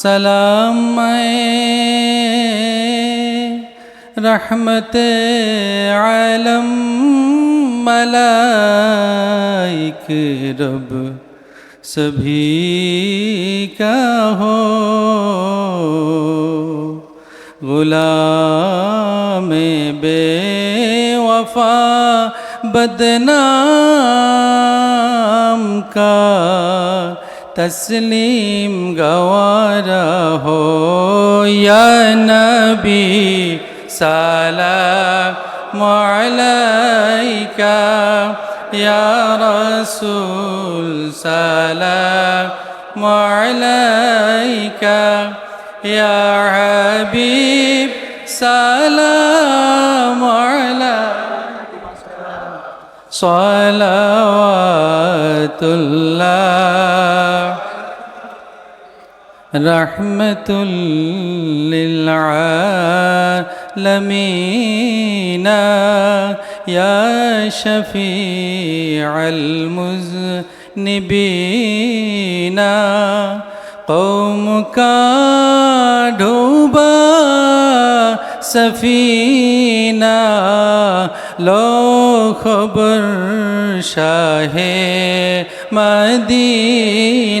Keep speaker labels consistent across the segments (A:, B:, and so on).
A: सलाम रहमत आलम मलाइक रब सभी का हो गुलाम बेवफा बदनाम का تسلیم گوارا ہو یا نبی سلام علیکہ یا رسول سلام علیکہ یا حبیب سلام علیکہ صلوات اللہ رحمة للعالمين. يا شفيع المذنبين. قومك ڈوبا سفینہ لو خبر یا نبی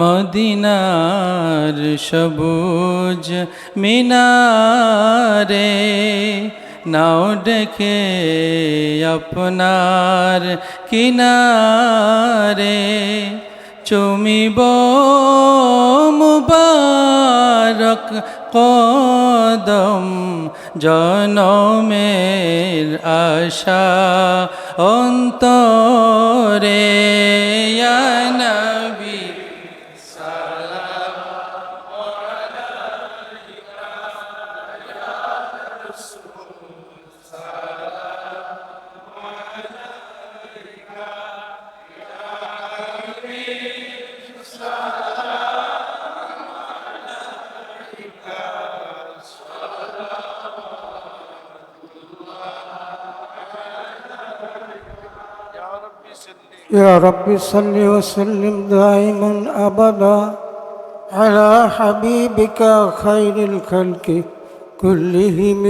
A: মদিনার সবুজ মিনারে নাও ডেকে আপনার কিনারে। চুমিব মুবারক কদম জনমের আশা অন্তরে।
B: يا رب صل وسلم دائما أبدا على حبيبك خير الخلق كلهم.